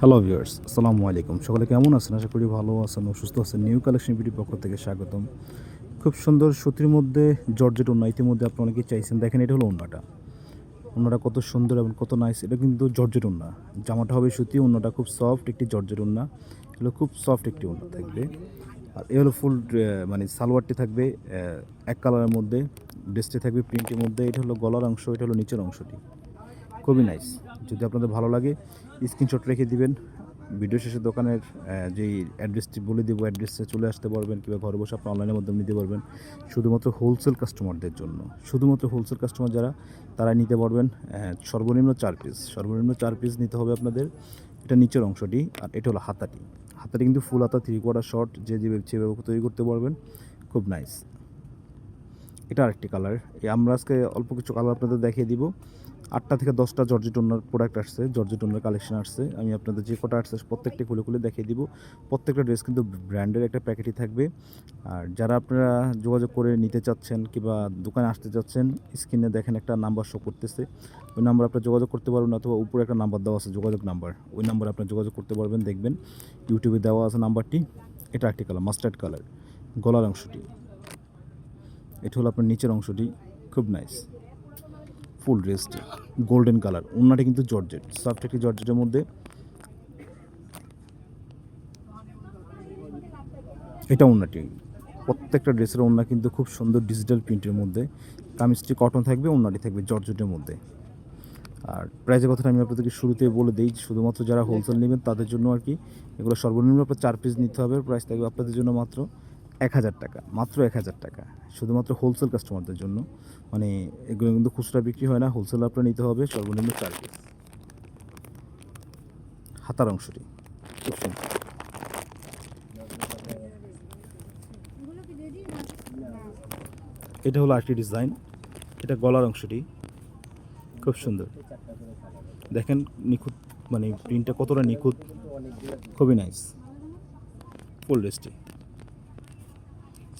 Hello viewers আসসালামু আলাইকুম। সকলে কেমন আছেন? আশা করি ভালো আছেন ও সুস্থ আছেন। নিউ কালেকশন বিউটির পক্ষ থেকে স্বাগতম। খুব সুন্দর সুতির মধ্যে, জর্জেট ওন্না ইতিমধ্যে আপনি অনেকেই চাইছেন। দেখেন, এটা হলো ওন্নাটা ওন্নাটা কত সুন্দর এবং কত নাইস এটা কিন্তু জর্জেট ওন্না জামাটা হবে সুতি ওন্নাটা খুব সফট একটি জর্জেট ওন্না এগুলো খুব সফট একটি ওনা থাকবে। আর এ হলো ফুল মানে সালোয়ারটি থাকবে এক কালারের মধ্যে। ড্রেসটি থাকবে প্রিন্টের মধ্যে। এটা হলো গলার অংশ, এটা হলো নিচের অংশটি। খুবই নাইস যদি আপনাদের ভালো লাগে স্ক্রিনশট রেখে দিবেন। ভিডিও শেষে দোকানের যেই অ্যাড্রেসটি বলে দেবো অ্যাড্রেসে চলে আসতে পারবেন কিংবা ঘরে বসে আপনি অনলাইনের মাধ্যমে নিতে পারবেন। শুধুমাত্র হোলসেল কাস্টমারদের জন্য। শুধুমাত্র হোলসেল কাস্টমার যারা তারা নিতে পারবেন সর্বনিম্ন চার পিস সর্বনিম্ন চার পিস নিতে হবে আপনাদের। এটা নিচের অংশটি, আর এটা হলো হাতাটি। হাতাটি কিন্তু ফুল হাতা থ্রি কোয়ার্টার শর্ট যে যেভাবে যেভাবে তৈরি করতে পারবেন। খুব নাইস এটা আরেকটি কালার এই আমরা আজকে অল্প কিছু কালার আপনাদের দেখিয়ে দিব। আটটা থেকে দশটা জর্জি টোনার প্রোডাক্ট আসছে জর্জি টোনার কালেকশন আসছে। আমি আপনাদের যে কটা আসছে প্রত্যেকটা খুলে খুলে দেখিয়ে দিব। প্রত্যেকটা ড্রেস কিন্তু ব্র্যান্ডের একটা প্যাকেটই থাকবে। আর যারা আপনারা যোগাযোগ করে নিতে চাচ্ছেন কিংবা দোকানে আসতে চাচ্ছেন, স্ক্রিনে দেখেন একটা নাম্বার শো করতেছে। ওই নাম্বার আপনার যোগাযোগ করতে পারবেন অথবা উপরে একটা নাম্বার দেওয়া আছে, যোগাযোগ নাম্বার ওই নাম্বারে আপনার যোগাযোগ করতে পারবেন, দেখবেন ইউটিউবে দেওয়া আছে নাম্বারটি এটা একটি কালার মাস্টার্ড কালার গলার অংশটি। এটা হলো আপনার নিচের অংশটি। খুব নাইস ফুল ড্রেসটি গোল্ডেন কালার। ওনাটা কিন্তু জর্জেট, সফট একটি জর্জেটের মধ্যে। এটা ওনাটি প্রত্যেকটা ড্রেসের ওনা কিন্তু খুব সুন্দর ডিজিটাল প্রিন্টের মধ্যে। কামিজটি কটন থাকবে ওনাটি থাকবে জর্জেটের মধ্যে। আর প্রাইজের কথাটা আমি আপনাদেরকে শুরুতে বলে দিই, শুধুমাত্র যারা হোলসেল নেবেন তাদের জন্য আর কি। এগুলো সর্বনিম্ন আপনার চার পিস নিতে হবে প্রাইস থাকবে আপনাদের জন্য মাত্র এক হাজার টাকা, মাত্র এক হাজার টাকা। শুধুমাত্র হোলসেল কাস্টমারদের জন্য। মানে এগুলো কিন্তু খুচরা বিক্রি হয় না হোলসেল আপনার নিতে হবে সর্বনিম্ন চার পিস হাতার অংশটি। এটা হলো আরেকটি ডিজাইন এটা গলার অংশটি। খুব সুন্দর। দেখেন নিখুঁত মানে প্রিন্টটা কতটা নিখুঁত। খুবই নাইস ফুল ড্রেসটি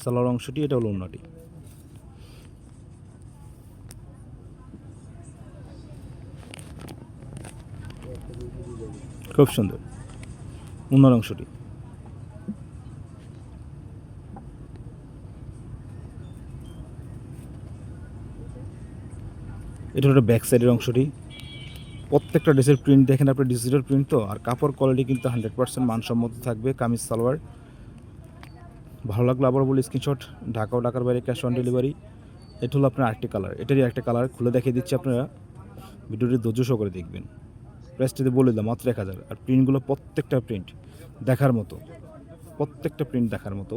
সালোয়ার অংশটি, এটা হলো অন্যটি খুব সুন্দর। অন্যর অংশটি। এটা হলো ব্যাক সাইডের অংশটি। প্রত্যেকটা ড্রেসের প্রিন্ট দেখেন, আপনার ডিজিটাল প্রিন্ট তো, আর কাপড় কোয়ালিটি কিন্তু হান্ড্রেড পার্সেন্ট মানসম্মত থাকবে, কামিজ, সালোয়ার। ভালো লাগল আবার বলি স্ক্রিনশট ঢাকা ও ঢাকার বাইরে ক্যাশ অন ডেলিভারি এটা হলো আপনার আরেকটি কালার এটারই একটা কালার খুলে দেখিয়ে দিচ্ছি আপনারা। ভিডিওটি ধৈর্য সহকারে দেখবেন। প্রাইসটিতে বলে দিলাম, মাত্র এক হাজার। আর প্রিন্টগুলো প্রত্যেকটা প্রিন্ট দেখার মতো। প্রত্যেকটা প্রিন্ট দেখার মতো।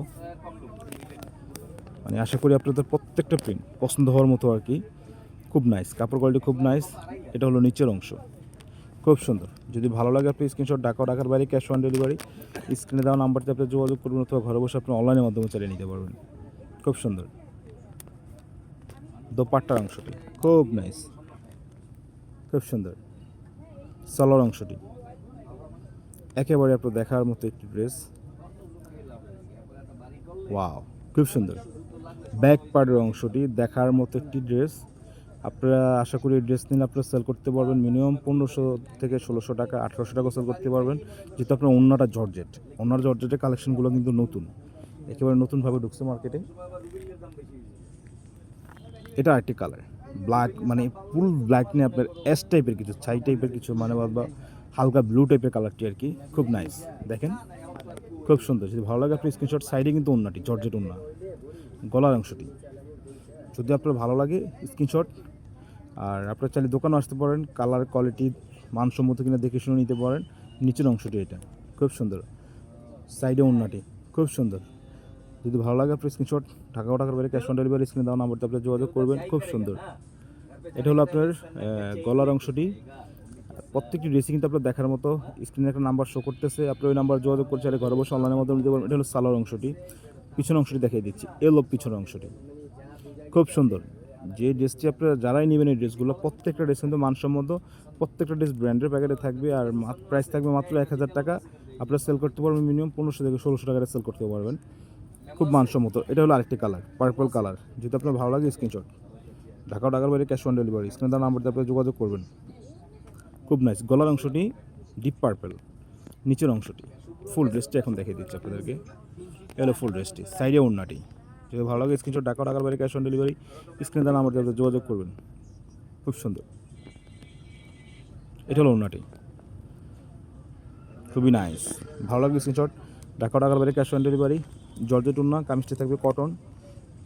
মানে আশা করি আপনাদের প্রত্যেকটা প্রিন্ট পছন্দ হওয়ার মতো আর কি। খুব নাইস কাপড় কোয়ালিটি খুব নাইস এটা হলো নিচের অংশ। খুব সুন্দর। যদি ভালো লাগে আপনি স্ক্রিনশট ঢাকা ডাকার বাইরে ক্যাশ অন ডেলিভারি স্ক্রিনে দেওয়া নাম্বারতে আপনি যোগাযোগ করবেন অথবা ঘরে বসে আপনি অনলাইনের মাধ্যমে চালিয়ে নিতে পারবেন। খুব সুন্দর। দোপাট্টার অংশটি, খুব নাইস খুব সুন্দর। সালোয়ার অংশটি। একেবারে আপনার দেখার মতো একটি ড্রেস ওয়াও খুব সুন্দর। ব্যাক পার্টের অংশটি দেখার মতো একটি ড্রেস আপনারা আশা করি ড্রেস নিলে আপনারা সেল করতে পারবেন মিনিমাম পনেরোশো থেকে ষোলোশো টাকা, আঠারোশো টাকা সেল করতে পারবেন। যেহেতু আপনার অন্যটা জর্জেট অন্যার জর্জেটের কালেকশনগুলো কিন্তু নতুন। একেবারে নতুনভাবে ঢুকছে মার্কেটে এটা আরেকটি কালার ব্ল্যাক মানে ফুল ব্ল্যাক নিয়ে আপনার এস টাইপের কিছু, ছাই টাইপের কিছু মানে বা হালকা ব্লু টাইপের কালারটি আর কি। খুব নাইস দেখেন, খুব সুন্দর। যদি ভালো লাগে আপনি স্ক্রিনশট সাইডে কিন্তু অন্যটি জর্জেট অন্য গলার অংশটি। যদি আপনার ভালো লাগে স্ক্রিনশট আর আপনার চাইলে দোকানও আসতে পারেন কালার কোয়ালিটি মানসম্মত কিনা দেখে শুনে নিতে পারেন। নিচের অংশটি এটা, খুব সুন্দর। সাইডে অন্যটি খুব সুন্দর। যদি ভালো লাগে আপনার স্ক্রিনশট ঢাকা ও টাকার বাইরে ক্যাশ অন ডেলিভারি স্ক্রিনে দেওয়া নাম্বারতে আপনি যোগাযোগ করবেন, খুব সুন্দর। এটা হলো আপনার গলার অংশটি। প্রত্যেকটি ড্রেসিং কিন্তু আপনার দেখার মতো স্ক্রিনে একটা নাম্বার শো করতেছে আপনি ওই নাম্বার যোগাযোগ করছে আর ঘরে বসে অনলাইনের মাধ্যমে নিতে পারবেন। এটা হলো সালোয়ার অংশটি। পিছনের অংশটি দেখিয়ে দিচ্ছি, এলো পিছনের অংশটি। খুব সুন্দর। যে ড্রেসটি আপনারা যারাই নেবেন এই ড্রেসগুলো প্রত্যেকটা ড্রেস কিন্তু মানসম্মত, প্রত্যেকটা ড্রেস ব্র্যান্ডের প্যাকেটে থাকবে আর প্রাইস থাকবে মাত্র এক হাজার টাকা। আপনারা সেল করতে পারবেন মিনিমাম পনেরোশো থেকে ষোলোশো টাকায় সেল করতে পারবেন। খুব মানসম্মত। এটা হলো আরেকটি কালার পার্পল কালার যদি আপনার ভালো লাগে স্ক্রিনশট ঢাকা ঢাকার বাইরে ক্যাশ অন ডেলিভারি স্ক্রিনে তার নাম্বারতে আপনি যোগাযোগ করবেন। খুব নাইস গলার অংশটি ডিপ পার্পল নিচের অংশটি। ফুল ড্রেসটি এখন দেখিয়ে দিচ্ছি আপনাদেরকে। এ হলো ফুল ড্রেসটি সাইডে ওড়নাটি। যদি ভালো লাগে স্ক্রিনশট টাকা টাকার বাইরে ক্যাশ অন ডেলিভারি স্ক্রিনে দেন আমার সাথে যোগাযোগ করবেন। খুব সুন্দর। এটা হলো ওড়নাটি খুবই নাইস ভালো লাগবে স্ক্রিনশট ঢাকা টাকার বাইরে ক্যাশ অন ডেলিভারি জর্জেট উন্না, কামিজটি থাকবে কটন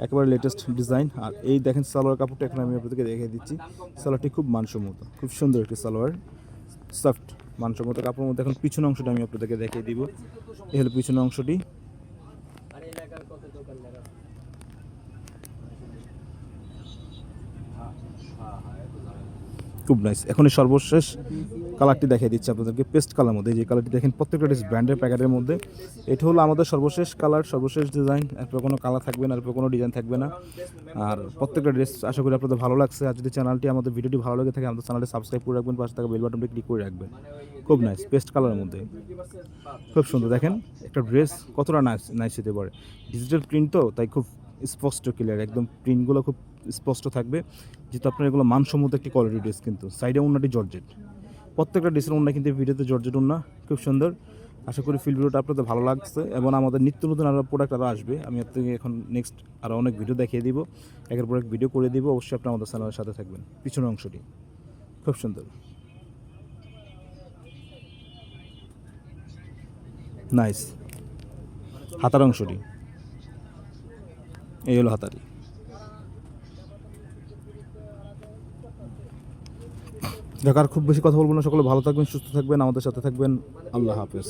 একেবারে লেটেস্ট ডিজাইন আর এই দেখেন সালোয়ার কাপড়টা, এখন আমি আপনাদেরকে দেখিয়ে দিচ্ছি। সালোয়ারটি খুব মানসম্মত, খুব সুন্দর একটি সালোয়ার। সফট মানসম্মত কাপড়ের মধ্যে। এখন পিছন অংশটা আমি আপনাদেরকে দেখিয়ে দিব। এই হলো পিছন অংশটি। খুব নাইস এখন এই সর্বশেষ কালারটি দেখিয়ে দিচ্ছি আপনাদেরকে পেস্ট কালার মধ্যে। যে কালারটি দেখেন, প্রত্যেকটা ডিস ব্র্যান্ডের প্যাকেটের মধ্যে। এটা হলো আমাদের সর্বশেষ কালার সর্বশেষ ডিজাইন এরপর কোনো কালার থাকবে না এরপর কোনো ডিজাইন থাকবে না। আর প্রত্যেকটা ড্রেস আশা করি আপনাদের ভালো লাগছে। আর যদি চ্যানেলটি আমাদের ভিডিওটি ভালো লাগে থাকে, আমাদের চ্যানেলটি সাবস্ক্রাইব করে রাখবেন, পাশে থাকা বেল বাটনটি ক্লিক করে রাখবেন। খুব নাইস পেস্ট কালারের মধ্যে। খুব সুন্দর, দেখেন, একটা ড্রেস কতটা নাইস নাইস হতে পারে। ডিজিটাল প্রিন্ট তো, তাই খুব স্পষ্ট ক্লিয়ার একদম প্রিন্টগুলো খুব স্পষ্ট থাকবে। যেহেতু আপনার এগুলো মানসম্মত একটি কোয়ালিটি ড্রেস কিন্তু সাইডে উন্নাটি জর্জেট। প্রত্যেকটা ড্রেসের উন্না কিন্তু ভিডিওতে জর্জেট উন্না খুব সুন্দর। আশা করি ফিল ভিডিওটা আপনাদের ভালো লাগছে এবং আমাদের নিত্য নতুন আরও প্রোডাক্ট আরও আসবে। আমি আপনাকে এখন নেক্সট আরও অনেক ভিডিও দেখিয়ে দিব। একের পর এক ভিডিও করে দিব। অবশ্যই আপনি আমাদের চ্যানেলের সাথে থাকবেন। পিছনের অংশটি, খুব সুন্দর। নাইস হাতার অংশটি। এই হলো হাতারি। দেখার খুব বেশি কথা বলব না। সকলে ভালো থাকবেন, সুস্থ থাকবেন। আমাদের সাথে থাকবেন। আল্লাহ হাফেজ।